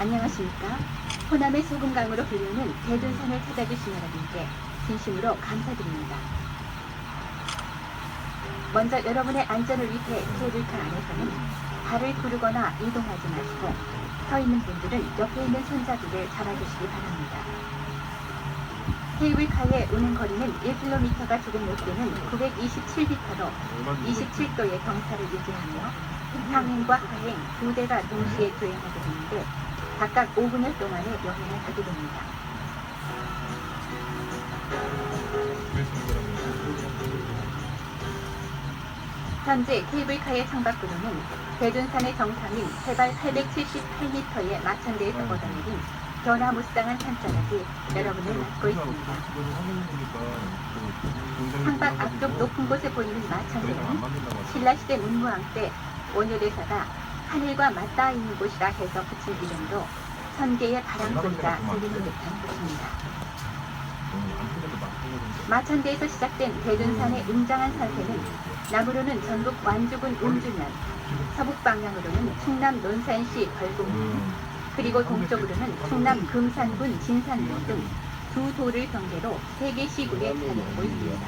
안녕하십니까? 호남의 소금강으로 불리는 대둔산을 찾아주신 여러분께 진심으로 감사드립니다. 먼저 여러분의 안전을 위해 케이블카 안에서는 발을 구르거나 이동하지 마시고 서 있는 분들은 옆에 있는 손잡이를 잡아주시기 바랍니다. 케이블카의 운행 거리는 1km가 조금 못 되는 927m로 27도의 경사를 유지하며 상행과 하행 두 대가 동시에 주행하게 되는데 각각 5분여 동안의 여행을 하게 됩니다. 현재 케이블카의 창밖으로는 대둔산의 정상인 해발 878m의 마천대에서 걷어내린 변화무쌍한 산자락이 여러분을 맞고 있습니다. 창밖 앞쪽 높은 곳에 보이는 마천대는 신라시대 문무왕 때 원효대사가 하늘과 맞닿아 있는 곳이라 해서 붙인 이름으로 천개의 바람소리가 들리는 듯한 곳입니다. 마천대에서 시작된 대둔산의 웅장한 산세는 남으로는 전북 완주군 운주면, 서북 방향으로는 충남 논산시 벌궁면, 그리고 동쪽으로는 충남 금산군 진산면 등 두 도를 경계로 세 개 시군에 자리하고 있습니다.